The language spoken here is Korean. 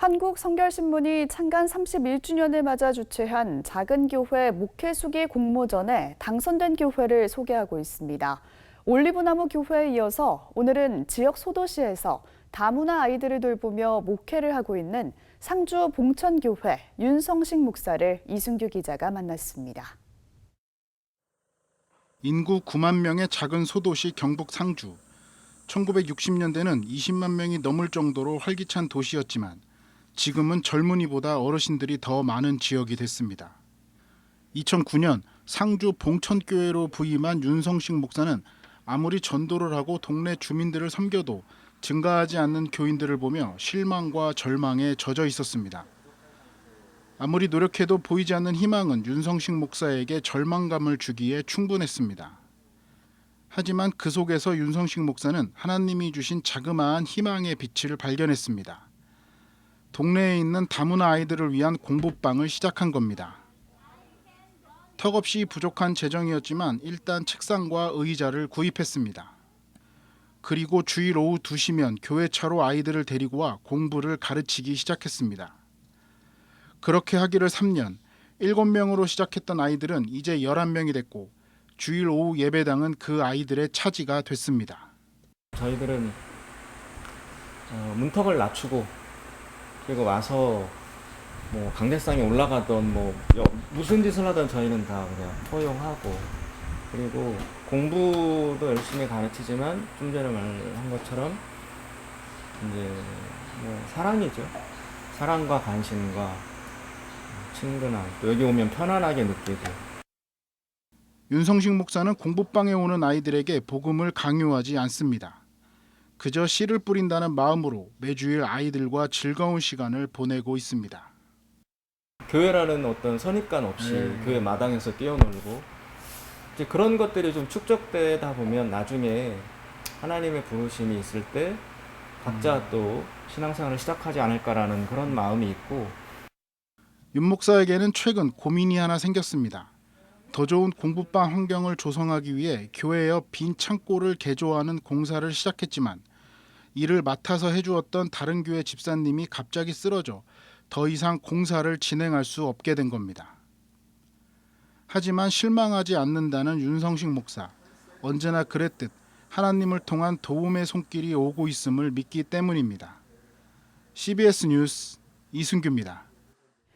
한국성결신문이 창간 31주년을 맞아 주최한 작은 교회 목회 수기 공모전에 당선된 교회를 소개하고 있습니다. 올리브나무 교회에 이어서 오늘은 지역 소도시에서 다문화 아이들을 돌보며 목회를 하고 있는 상주 봉천교회 윤성식 목사를 이순규 기자가 만났습니다. 인구 9만 명의 작은 소도시 경북 상주. 1960년대는 20만 명이 넘을 정도로 활기찬 도시였지만 지금은 젊은이보다 어르신들이 더 많은 지역이 됐습니다. 2009년 상주 봉천교회로 부임한 윤성식 목사는 아무리 전도를 하고 동네 주민들을 섬겨도 증가하지 않는 교인들을 보며 실망과 절망에 젖어 있었습니다. 아무리 노력해도 보이지 않는 희망은 윤성식 목사에게 절망감을 주기에 충분했습니다. 하지만 그 속에서 윤성식 목사는 하나님이 주신 자그마한 희망의 빛을 발견했습니다. 동네에 있는 다문화 아이들을 위한 공부방을 시작한 겁니다. 턱없이 부족한 재정이었지만 일단 책상과 의자를 구입했습니다. 그리고 주일 오후 2시면 교회차로 아이들을 데리고 와 공부를 가르치기 시작했습니다. 그렇게 하기를 3년, 7명으로 시작했던 아이들은 이제 11명이 됐고 주일 오후 예배당은 그 아이들의 차지가 됐습니다. 저희들은 어, 문턱을 낮추고 그리고 와서 뭐 강대상에 올라가던 뭐 여- 무슨 짓을 하던 저희는 다 그냥 포용하고 그리고 공부도 열심히 가르치지만 좀 전에 말한 것처럼 이제 뭐 사랑이죠. 사랑과 관심과 친근함 또 여기 오면 편안하게 느끼고 윤성식 목사는 공부방에 오는 아이들에게 복음을 강요하지 않습니다. 그저 씨를 뿌린다는 마음으로 매주일 아이들과 즐거운 시간을 보내고 있습니다. 교회라는 어떤 선입관 없이 네. 교회 마당에서 뛰어놀고 이제 그런 것들이 좀 축적되다 보면 나중에 하나님의 부르심이 있을 때 각자 음. 또 신앙생활을 시작하지 않을까라는 그런 마음이 있고 윤 목사에게는 최근 고민이 하나 생겼습니다. 더 좋은 공부방 환경을 조성하기 위해 교회 옆 빈 창고를 개조하는 공사를 시작했지만 이를 맡아서 해주었던 다른 교회 집사님이 갑자기 쓰러져 더 이상 공사를 진행할 수 없게 된 겁니다. 하지만 실망하지 않는다는 윤성식 목사. 언제나 그랬듯 하나님을 통한 도움의 손길이 오고 있음을 믿기 때문입니다. CBS 뉴스 이순규입니다.